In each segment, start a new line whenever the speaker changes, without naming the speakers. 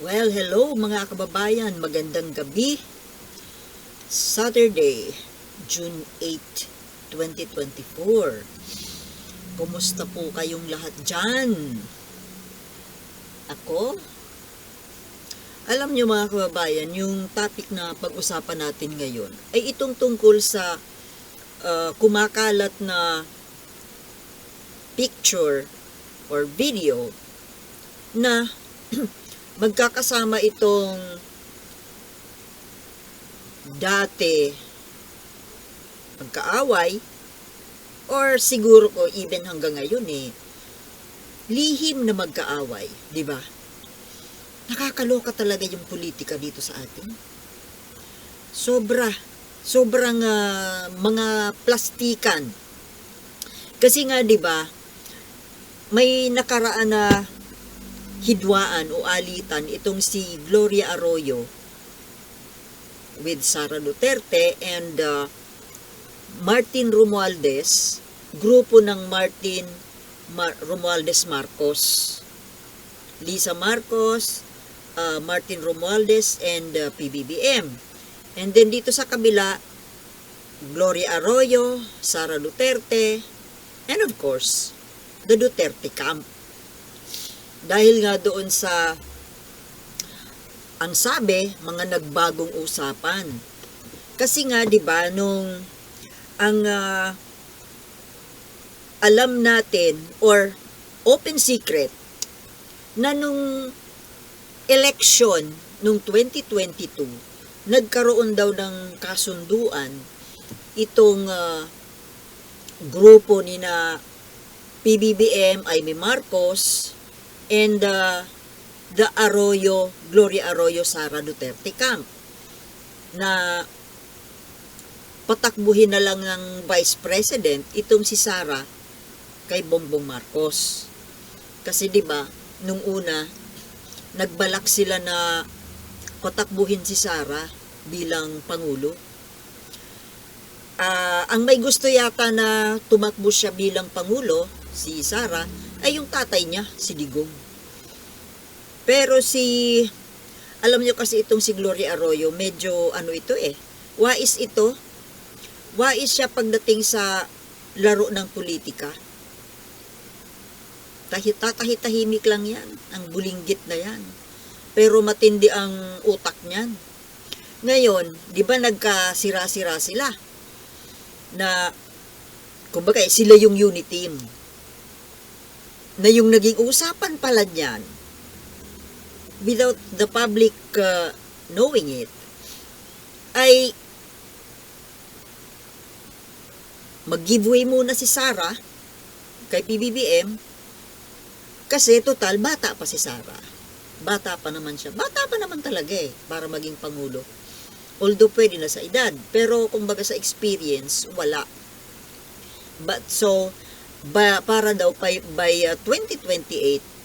Well, hello mga kababayan. Magandang gabi. Saturday, June 8, 2024. Kumusta po kayong lahat dyan? Ako? Alam niyo mga kababayan, yung topic na pag-usapan natin ngayon ay itong tungkol sa uh, kumakalat na picture or video na magkakasama itong dati pagkaaway or siguro ko even hanggang ngayon eh lihim na magkaaway, di ba? Nakakaloka talaga yung politika dito sa atin. Sobra, sobrang ah, mga plastikan. Kasi nga 'di ba, may nakaraan na hidwaan o alitan itong si Gloria Arroyo with Sara Duterte and uh, Martin Romualdez, grupo ng Martin Mar- Romualdez Marcos. Lisa Marcos, uh, Martin Romualdez, and uh, PBBM. And then dito sa kabila, Gloria Arroyo, Sara Duterte, and of course, the Duterte camp. Dahil nga doon sa ang sabi, mga nagbagong usapan. Kasi nga 'di ba nung ang ah, alam natin or open secret na nung election nung 2022 nagkaroon daw ng kasunduan itong ah, grupo ni na PBBM, Amy Marcos, and uh, the Arroyo, Gloria Arroyo, Sara Duterte camp na patakbuhin na lang ng Vice President itong si Sara kay Bongbong Marcos. Kasi 'di ba, nung una nagbalak sila na patakbuhin si Sara bilang pangulo. Ah, ang may gusto yata na tumakbo siya bilang pangulo, si Sara, ay yung tatay niya, si Digong. Pero si alam niyo kasi itong si Gloria Arroyo, medyo ano ito eh. Wais ito. Wais siya pagdating sa laro ng politika. Tahit tatahitahimik lang yan. Ang bulinggit na yan. Pero matindi ang utak niyan. Ngayon, di ba nagkasira-sira sila? Na, kumbaga, eh, sila yung unity team. Na yung naging usapan pala niyan, without the public uh, knowing it, ay mag-giveaway muna si Sara kay PBBM kasi total bata pa si Sara. Bata pa naman siya. Bata pa naman talaga eh para maging pangulo. Although pwede na sa edad, pero kumbaga sa experience wala. But so ba, para daw by, by uh, 2028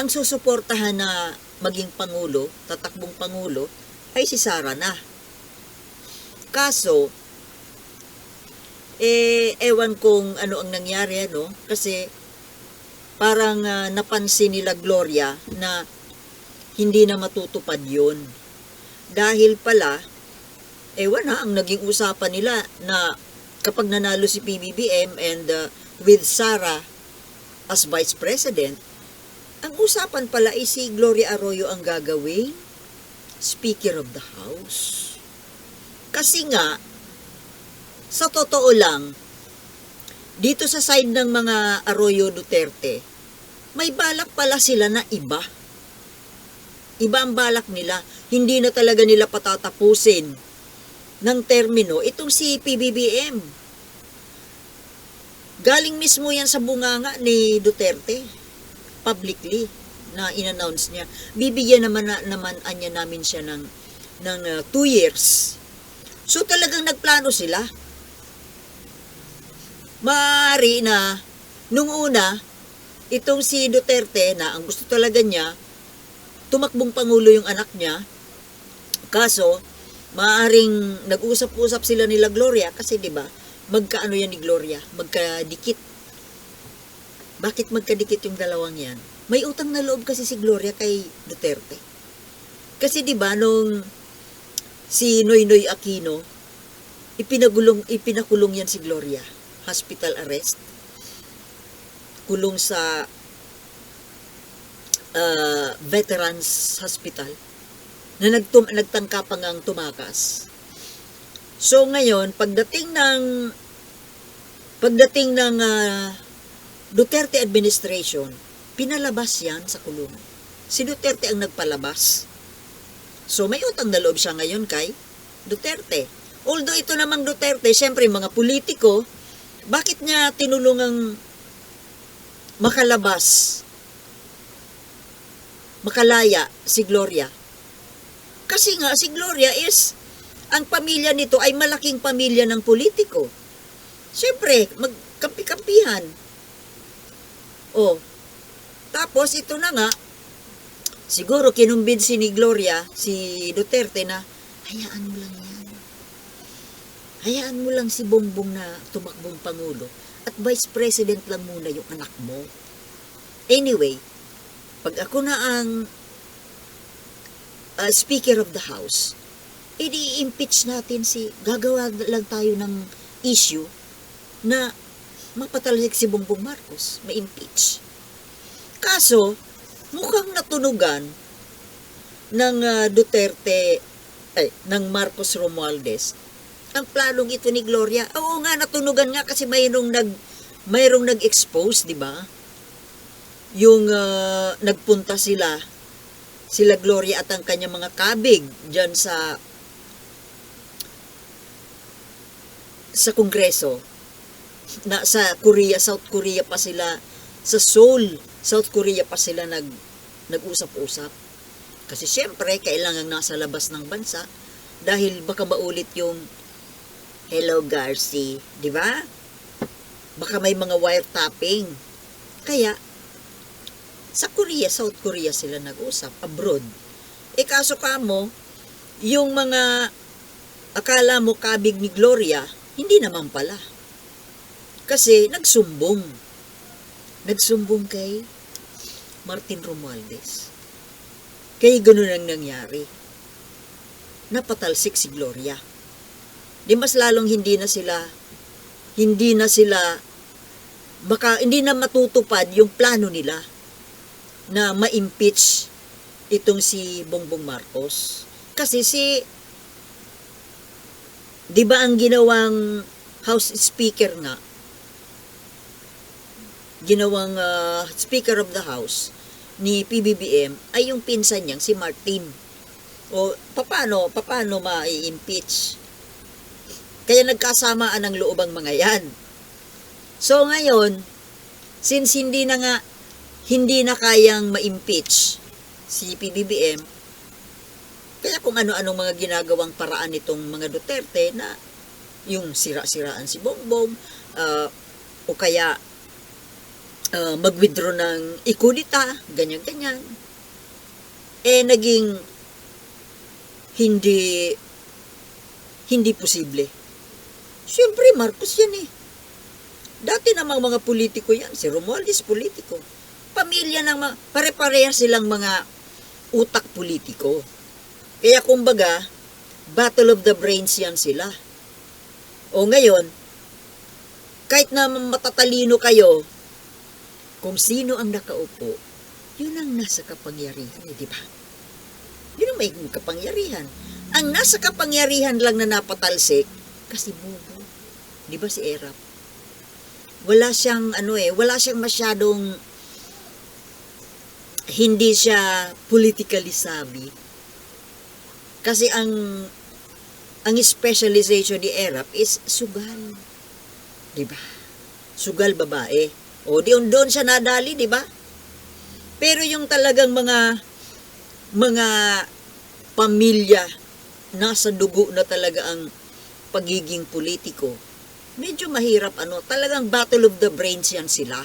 ang susuportahan na maging pangulo, tatakbong pangulo, ay si Sara na. Kaso, eh, ewan kung ano ang nangyari, ano, kasi parang ah, napansin nila Gloria na hindi na matutupad yun. Dahil pala, ewan na, ang naging usapan nila na kapag nanalo si PBBM and uh, with Sara as Vice President, ang usapan pala ay si Gloria Arroyo ang gagawin Speaker of the House. Kasi nga, sa totoo lang, dito sa side ng mga Arroyo Duterte, may balak pala sila na iba. Iba ang balak nila. Hindi na talaga nila patatapusin ng termino itong si PBBM. Galing mismo yan sa bunganga ni Duterte publicly na in-announce niya. Bibigyan naman na, naman anya namin siya ng ng 2 years. So talagang nagplano sila. Maaari na nung una itong si Duterte na ang gusto talaga niya tumakbong pangulo yung anak niya. Kaso maaring nag-usap-usap sila nila Gloria kasi 'di ba? Magkaano yan ni Gloria? Magkadikit. Bakit magkadikit yung dalawang yan? may utang na loob kasi si Gloria kay Duterte. Kasi 'di ba nung si Noynoy Aquino ipinagulong ipinakulong yan si Gloria, hospital arrest. Kulong sa uh, Veterans Hospital na nagtum nagtangka pa ngang tumakas. So ngayon, pagdating ng pagdating ng ah, Duterte administration, pinalabas yan sa kulungan. Si Duterte ang nagpalabas. So may utang na loob siya ngayon kay Duterte. Although ito namang Duterte, syempre mga politiko, bakit niya tinulungang makalabas, makalaya si Gloria? Kasi nga si Gloria is, ang pamilya nito ay malaking pamilya ng politiko. Syempre, magkampi-kampihan. Oh, tapos ito na nga, siguro kinumbinsi ni Gloria, si Duterte na, hayaan mo lang yan. Hayaan mo lang si Bongbong na tumakbong Pangulo at Vice President lang muna yung anak mo. Anyway, pag ako na ang uh, Speaker of the House, edi impeach natin si, gagawa lang tayo ng issue na mapatalik si Bongbong Marcos, ma-impeach. Kaso, mukhang natunugan ng ah, Duterte, ay, ng Marcos Romualdez, ang planong ito ni Gloria. Oo nga, natunugan nga kasi mayroong nag, mayroong nag-expose, di ba? Yung ah, nagpunta sila, sila Gloria at ang kanyang mga kabig dyan sa sa Kongreso na sa Korea, South Korea pa sila sa Seoul, South Korea pa sila nag nag-usap-usap. Kasi syempre, kailangan nasa labas ng bansa dahil baka maulit yung Hello Garci, di ba? Baka may mga wiretapping. Kaya, sa Korea, South Korea sila nag-usap, abroad. E kaso ka mo, yung mga akala mo kabig ni Gloria, hindi naman pala. Kasi nagsumbong. Nagsumbong kay Martin Romualdez. Kaya ganun ang nangyari. Napatalsik si Gloria. Di mas lalong hindi na sila hindi na sila baka hindi na matutupad yung plano nila na ma-impeach itong si Bongbong Marcos. Kasi si 'di ba ang ginawang House Speaker nga ginawang ah, Speaker of the House ni PBBM ay yung pinsan niyang si Martin. O paano paano ma-impeach? Kaya nagkasamaan ang loob ang mga yan. So ngayon, since hindi na nga hindi na kayang ma-impeach si PBBM, kaya kung ano-anong mga ginagawang paraan nitong mga Duterte na yung sira-siraan si Bongbong, ah, o kaya ah, mag-withdraw ng ikunita, ganyan-ganyan, eh naging hindi hindi posible. Siyempre, Marcos yan eh. Dati namang mga politiko yan. Si Romualdez politiko. Pamilya ng mga, pare-pareha silang mga utak politiko. Kaya kumbaga, battle of the brains yan sila. O ngayon, kahit na matatalino kayo, kung sino ang nakaupo, yun ang nasa kapangyarihan, eh, di ba? Yun ang may kapangyarihan. Ang nasa kapangyarihan lang na napatalsik, kasi bobo. Di ba si Erap? Wala siyang, ano eh, wala siyang masyadong, hindi siya politically savvy. Kasi ang, ang specialization ni Erap is sugal. Di ba? Sugal babae. O, di doon siya nadali, di ba? Pero yung talagang mga mga pamilya nasa dugo na talaga ang pagiging politiko, medyo mahirap ano, talagang battle of the brains yan sila.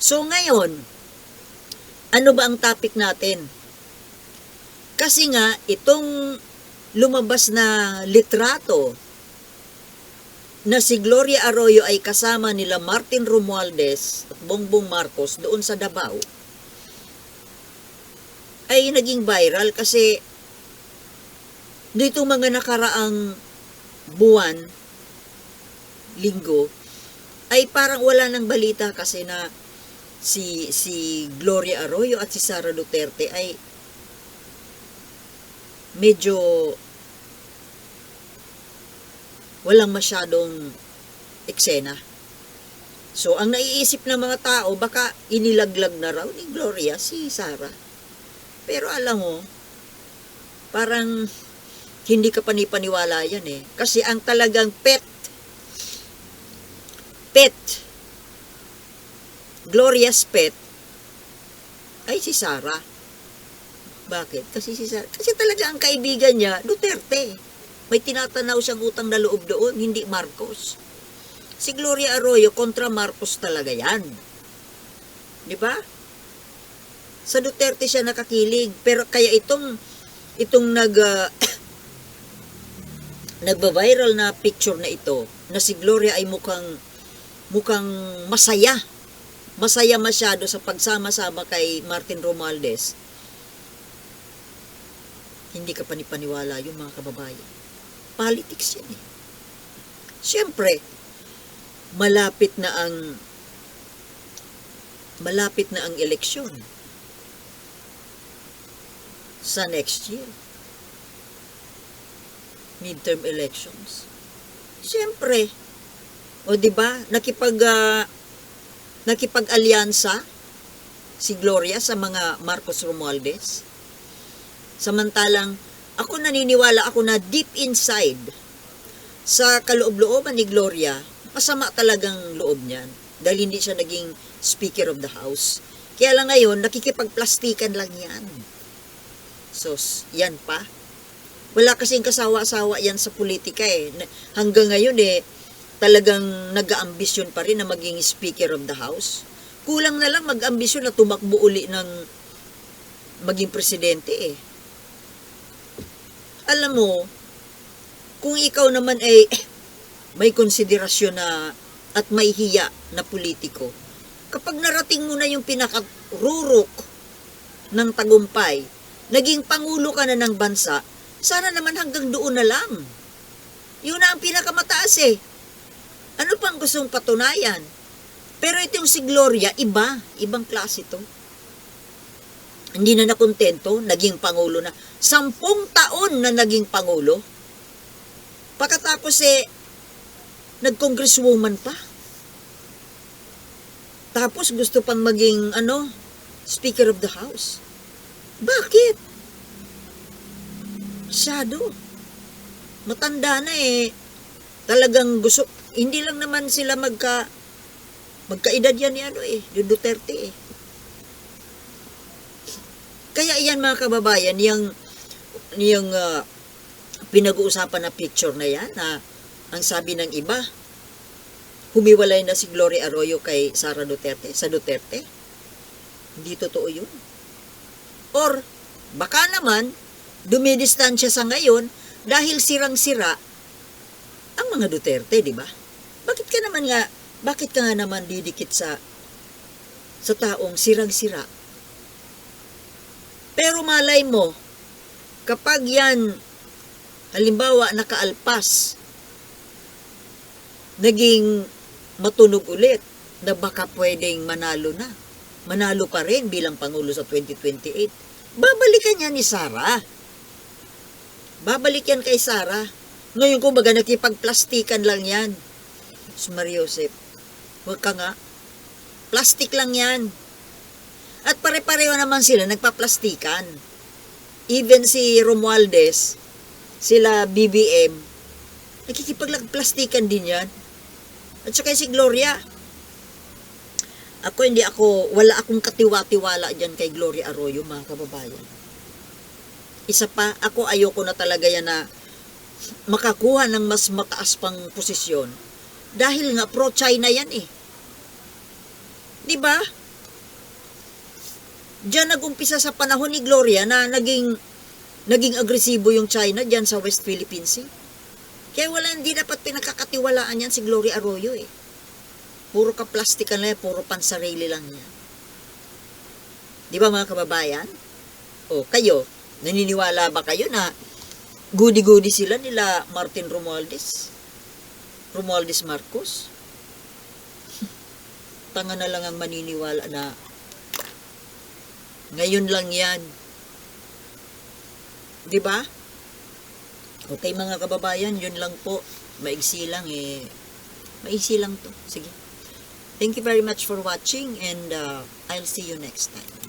So ngayon, ano ba ang topic natin? Kasi nga, itong lumabas na litrato na si Gloria Arroyo ay kasama nila Martin Romualdez at Bongbong Marcos doon sa Davao, ay naging viral kasi dito mga nakaraang buwan, linggo, ay parang wala nang balita kasi na si si Gloria Arroyo at si Sara Duterte ay medyo walang masyadong eksena. So, ang naiisip ng mga tao, baka inilaglag na raw ni Gloria si Sara. Pero alam mo, parang hindi ka panipaniwala yan eh. Kasi ang talagang pet, pet, Gloria's pet, ay si Sara. Bakit? Kasi si Sara, kasi talaga ang kaibigan niya, Duterte. May tinatanaw siyang utang na loob doon, hindi Marcos. Si Gloria Arroyo kontra Marcos talaga yan. Di ba? Sa Duterte siya nakakilig, pero kaya itong itong nag ah, nagba-viral na picture na ito na si Gloria ay mukhang mukhang masaya. Masaya masyado sa pagsama-sama kay Martin Romualdez. Hindi ka panipaniwala yung mga kababayan. Politics yan eh. Siyempre, malapit na ang malapit na ang eleksyon sa next year. Midterm elections. Siyempre, o di ba, nakipag ah, nakipag-alyansa si Gloria sa mga Marcos Romualdez. Samantalang ako naniniwala ako na deep inside sa kaloob-looban ni Gloria, masama talagang loob niyan dahil hindi siya naging Speaker of the House. Kaya lang ngayon, nakikipagplastikan lang yan. So, s- yan pa. Wala kasing kasawa-sawa yan sa politika eh. Hanggang ngayon eh, talagang nag-aambisyon pa rin na maging Speaker of the House. Kulang na lang mag-ambisyon na tumakbo uli ng maging presidente eh. Alam mo, kung ikaw naman ay may konsiderasyon na at may hiya na politiko, kapag narating mo na yung pinakarurok ng tagumpay, naging pangulo ka na ng bansa, sana naman hanggang doon na lang. Yun na ang pinakamataas eh. Ano pang gustong patunayan? Pero itong si Gloria, iba. Ibang klase to. Hindi na nakontento, naging pangulo na. Sampung taon na naging pangulo. Pagkatapos eh, nag-congresswoman pa. Tapos gusto pang maging, ano, Speaker of the House. Bakit? Masyado. Matanda na eh. Talagang gusto, hindi lang naman sila magka, magkaedad yan ni ano eh, ni Duterte eh. Kaya yan mga kababayan, yung, yung ah, pinag-uusapan na picture na yan, na ang sabi ng iba, humiwalay na si Gloria Arroyo kay Sara Duterte, sa Duterte. Hindi totoo yun. Or, baka naman, dumidistansya sa ngayon dahil sirang-sira ang mga Duterte, di ba? Bakit ka naman nga, bakit ka nga naman didikit sa sa taong sirang-sira? Pero malay mo, kapag yan, halimbawa, nakaalpas, naging matunog ulit, na baka pwedeng manalo na. Manalo pa rin bilang Pangulo sa 2028. Babalikan yan ni Sara. Babalik yan kay Sara. Ngayon kung baga nakipagplastikan lang yan. Sus Maria Josep, huwag ka nga. Plastic lang yan. At pare-pareho naman sila nagpaplastikan. Even si Romualdez, sila BBM, nakikipagplastikan din yan. At saka si Gloria. Ako hindi ako, wala akong katiwa-tiwala dyan kay Gloria Arroyo, mga kababayan. Isa pa, ako ayoko na talaga yan na makakuha ng mas mataas pang posisyon. Dahil nga pro-China yan eh. 'Di ba? Diyan nagumpisa sa panahon ni Gloria na naging naging agresibo yung China diyan sa West Philippine Sea. Kaya wala hindi dapat pinakakatiwalaan yan si Gloria Arroyo eh. Puro ka plastikan lang yan, puro pansarili lang yan. Di ba mga kababayan? O, kayo, naniniwala ba kayo na goody-goody sila nila Martin Romualdez? Romualdez Marcos? Tanga na lang ang maniniwala na ngayon lang yan. Di ba? Okay mga kababayan, yun lang po. Maigsi lang eh. Maigsi lang to. Sige. Thank you very much for watching and uh, I'll see you next time.